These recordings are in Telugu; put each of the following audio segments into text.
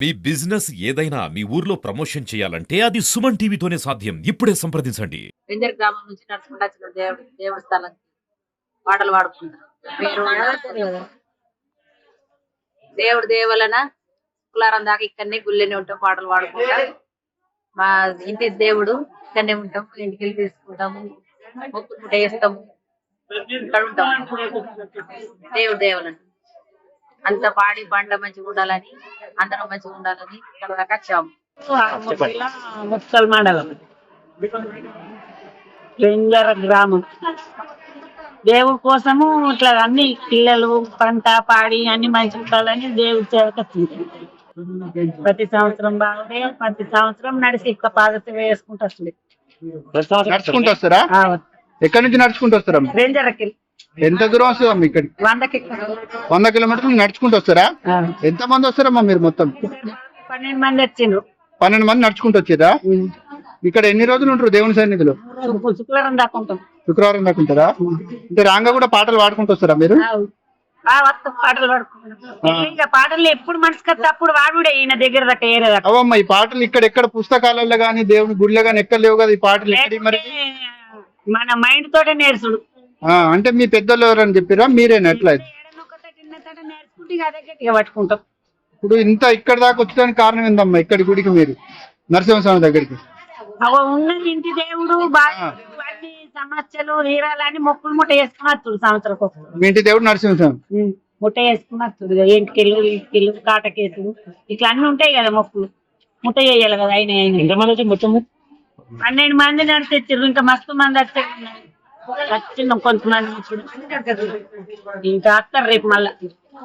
మీ బిజినెస్ ఏదైనా మీ ఊర్లో ప్రమోషన్ చేయాలంటే అది సుమన్ టీవీతోనే సాధ్యం. ఇప్పుడే సంప్రదించండి. వెంజర్ గ్రామం నుంచి నడుచుకుంటూ వచ్చిన దేవస్థానం పాటలు పాడుకుంటారు మీరు దేవుడు దేవలన కులారం దాకా ఇక్కడనే గుళ్ళనే ఉంటాం పాటలు పాడుకుంటాం మా ఇంటి దేవుడు ఇక్కడనే ఉంటాం ఇంటికి వెళ్ళి తీసుకుంటాము మొక్కుకుంటే వేస్తాము ఇక్కడ ఉంటాం. దేవుడు దేవలన. అంత పాడి పంట మంచిగా ఉండాలని అందరం మంచిగా ఉండాలని ఇక్కడ వచ్చాము. ముక్కల్ మండలం గ్రామం. దేవుడి కోసము ఇట్లా అన్ని పిల్లలు పంట పాడి అన్ని మంచిగా ఉండాలని దేవుడి సేవకు వచ్చింది. ప్రతి సంవత్సరం బాగుండే ప్రతి సంవత్సరం నడిచి ఇక్క పాదత వేసుకుంటూ వస్తుంది. నడుచుకుంటూ వస్తారా? ఎక్కడి నుంచి నడుచుకుంటూ వస్తారమ్మా? రేంజర్కి. ఎంత దూరం వస్తుందమ్మా ఇక్కడికి? వందకి వంద కిలోమీటర్లు నడుచుకుంటూ వస్తారా. ఎంత మంది వస్తారమ్మా మీరు మొత్తం? పన్నెండు మంది వచ్చిండ్రు. పన్నెండు మంది నడుచుకుంటూ వచ్చారా ఇక్కడ ఎన్ని రోజులు ఉంటారు దేవుని సన్నిధిలో? శుక్ర- శుక్రవారం దాకా ఉంటాం. శుక్రవారం దాకా ఉంటారా? అంటే రాంగా కూడా పాటలు పాడుకుంటూ వస్తారా మీరు? పాటలు పాడుకుంటాం. ఇంకా పాటలు ఎప్పుడు మనసుకి అప్పుడు వాడుడే ఈయన దగ్గర అవమ్మా ఈ పాటలు ఇక్కడ ఎక్కడ పుస్తకాలలో గానీ దేవుని గుడిలో గానీ ఎక్కడ లేవు కదా ఈ పాటలు ఎక్కడి మరి? మన మైండ్ తోటే నేర్చుడు. అంటే మీ పెద్దలు ఎవరని చెప్పిరా? మీరేనా ఎట్లా? పట్టుకుంటాం. ఇప్పుడు ఇంత ఇక్కడ దాకా వచ్చడానికి కారణం ఏందమ్మా? ఇక్కడి గుడికి మీరు నరసింహస్వామి దగ్గరికి. ఉన్నది ఇంటి దేవుడు అన్ని సమస్యలు తీరాలని మొక్కులు ముట్ట వేసుకుని వస్తుడు సంవత్సరం. మీ ఇంటి దేవుడు నరసింహస్వామి. ముట్ట ఇక ఇంటికెళ్ళు ఇంటికెళ్ళు కాటకేసు ఇట్లా అన్ని ఉంటాయి కదా మొక్కులు. ముట్ట చేయాలి కదా ఆయన ఆయన ఎంతమంది వచ్చి మొత్తం పన్నెండు మంది నడిచి ఇంకా మస్తు మంది వచ్చారు. ఖచ్చితంగా కొంతమంది ఇప్పుడు ఇంకా వస్తారు రేపు మళ్ళా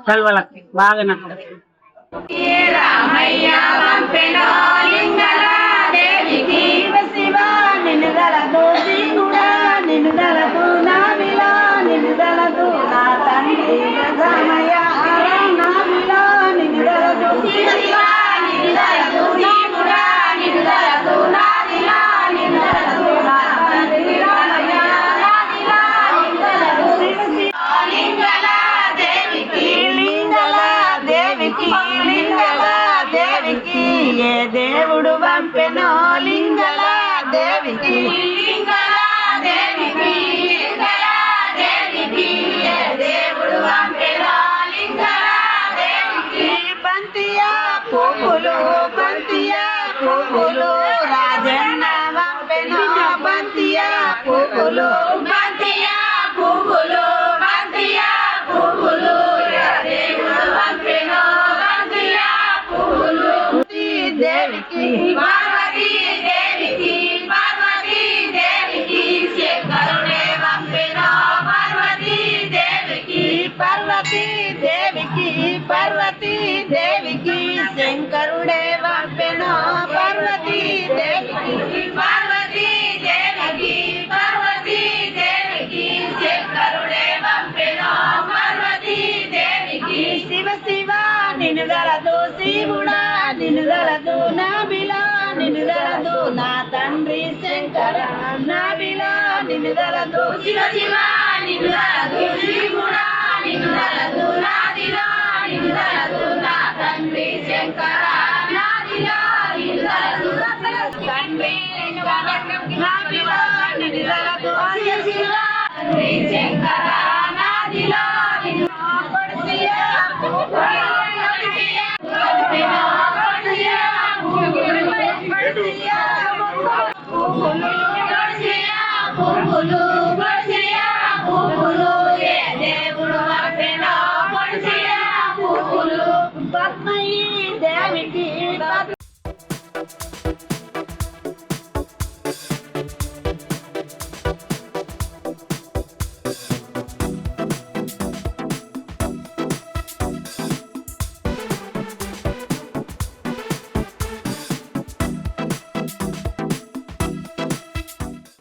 కలవలకు బాగా నాకు బంతియా పువ్వులు బంతియా పువ్వులు రాజన్న పంపెనో బంతియా పువ్వులు బంతియా పువ్వులు బంతియా పువ్వులు దేవుడు బంతియా పువ్వులు. దేవికి నిన్నుదలదు నా బిలా నిన్నుదలదు నా తండ్రి శంకర. నా బిలా నిన్నుదలదు శివ శివ నిన్నుదలదు శ్రీగుణ నిన్నుదలదు నా దిలా నిన్నుదలదు నా తండ్రి శంకర. నా దిలా నిన్నుదలదు తండ్రి